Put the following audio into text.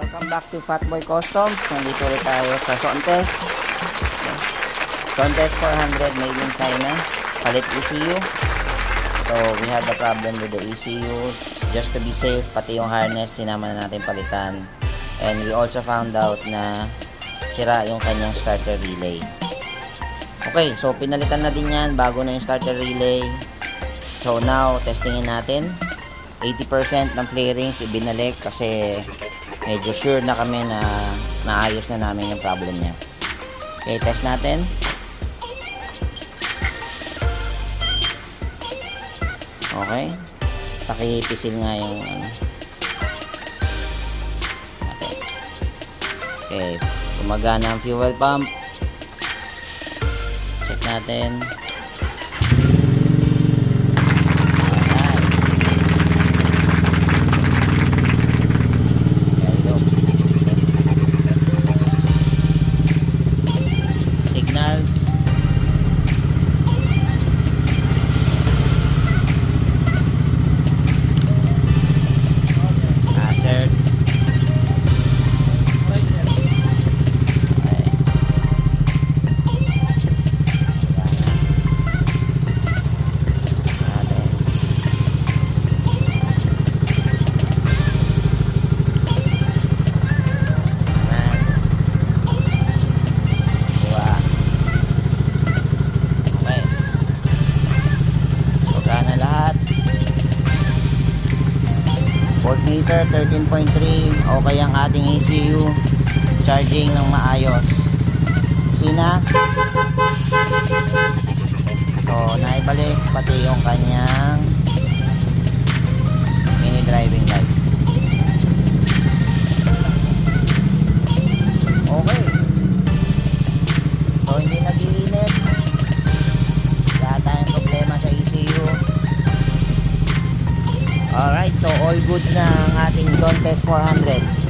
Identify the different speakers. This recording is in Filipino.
Speaker 1: Welcome back to Fatboy Customs. Nandito ulit tayo sa Sontes. Sontes 400 made in China. Palit ECU. So, we had a problem with the ECU. Just to be safe, pati yung harness, sinama na natin palitan. And we also found out na sira yung kanyang starter relay. Okay, so pinalitan na din yan bago na yung starter relay. So now, testingin natin. 80% ng flarings ibinalik kasi medyo sure na kami na naayos na namin yung problem niya. Okay, test natin. Okay. Pakipisil nga yung ano. Okay. Okay. Gumagana ang fuel pump. Check natin. Voltmeter 13.3. Okay ang ating ECU. Charging ng maayos. Sina. So, naibalik pati yung kanyang Alright, so all goods na ang ating Zone Test 400.